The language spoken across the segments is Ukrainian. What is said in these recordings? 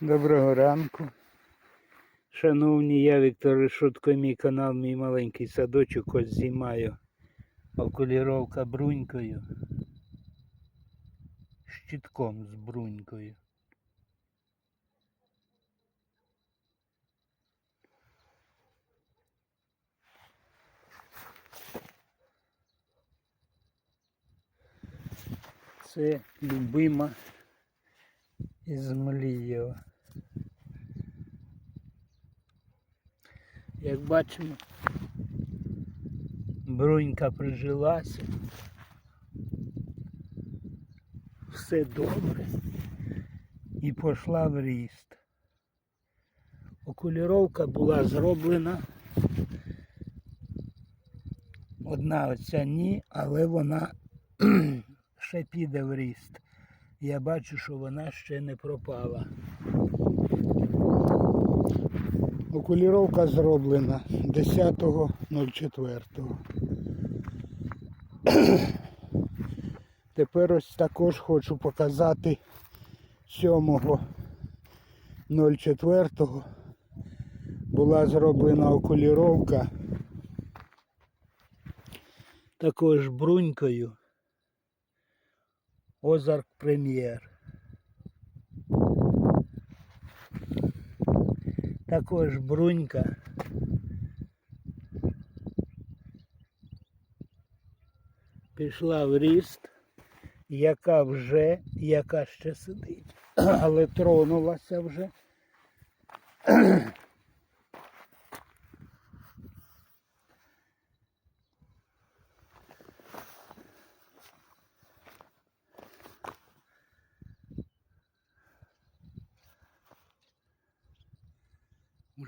Доброго ранку. Шановні, я Віктор Решутко, мій канал, мій маленький садочок, ось знімаю окуліровка брунькою. Щитком з брунькою. Це любима із Млієва. Як бачимо, брунька прижилася. Все добре. І пішла в ріст. Окуліровка була зроблена. Одна оця ні, але вона ще піде в ріст. Я бачу, що вона ще не пропала. Окуліровка зроблена 10.04. Тепер ось також хочу показати 7.04. Була зроблена окуліровка також брунькою. Озарк Прем'єр. Також брунька. Пішла в ріст, яка вже, яка ще сидить, але тронулася вже.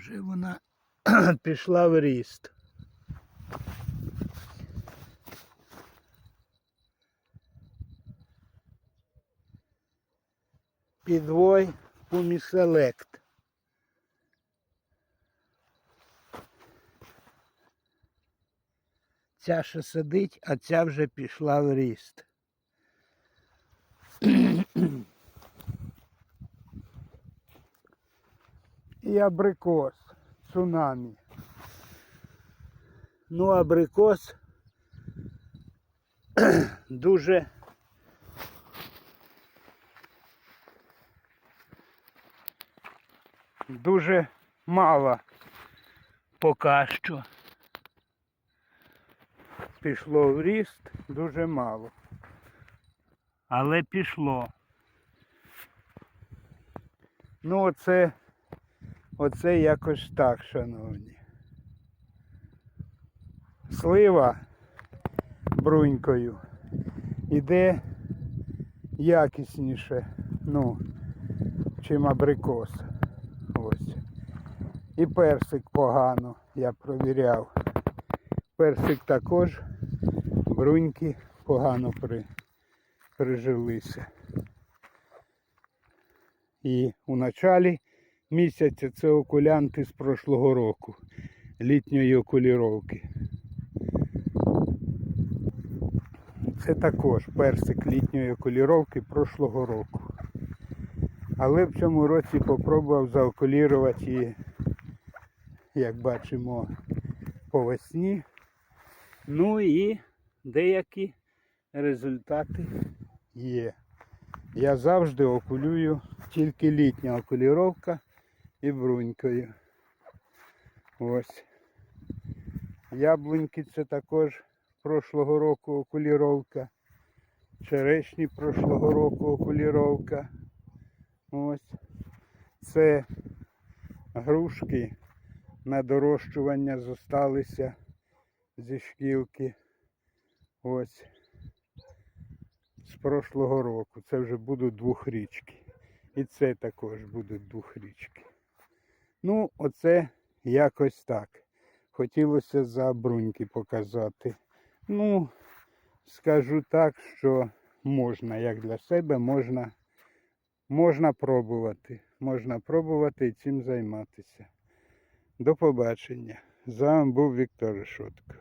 Вже вона пішла в ріст. Підвой Пуміселект. Ця ще сидить, а ця вже пішла в ріст. і абрикос цунамі. Ну, абрикос дуже дуже мало поки що. Пішло в ріст дуже мало. Але пішло. Ну, оце Оце якось так, шановні. Слива брунькою іде якісніше, ну, чим абрикос. Ось. І персик погано, я провіряв. Персик також, бруньки погано при, прижилися. І у началі місяця це окулянти з прошлого року, літньої окуліровки. Це також персик літньої окуліровки прошлого року. Але в цьому році попробував заокулірувати її, як бачимо, по весні. Ну і деякі результати є. Я завжди окулюю тільки літня окуліровка і брунькою. Ось. Яблуньки це також прошлого року окуліровка. Черешні прошлого року окуліровка. Ось. Це грушки на дорощування зосталися зі шкілки. Ось. З прошлого року. Це вже будуть двохрічки. І це також будуть двохрічки. Ну, оце якось так. Хотілося за бруньки показати. Ну, скажу так, що можна, як для себе, можна, можна пробувати. Можна пробувати і цим займатися. До побачення. З вами був Віктор Решотко.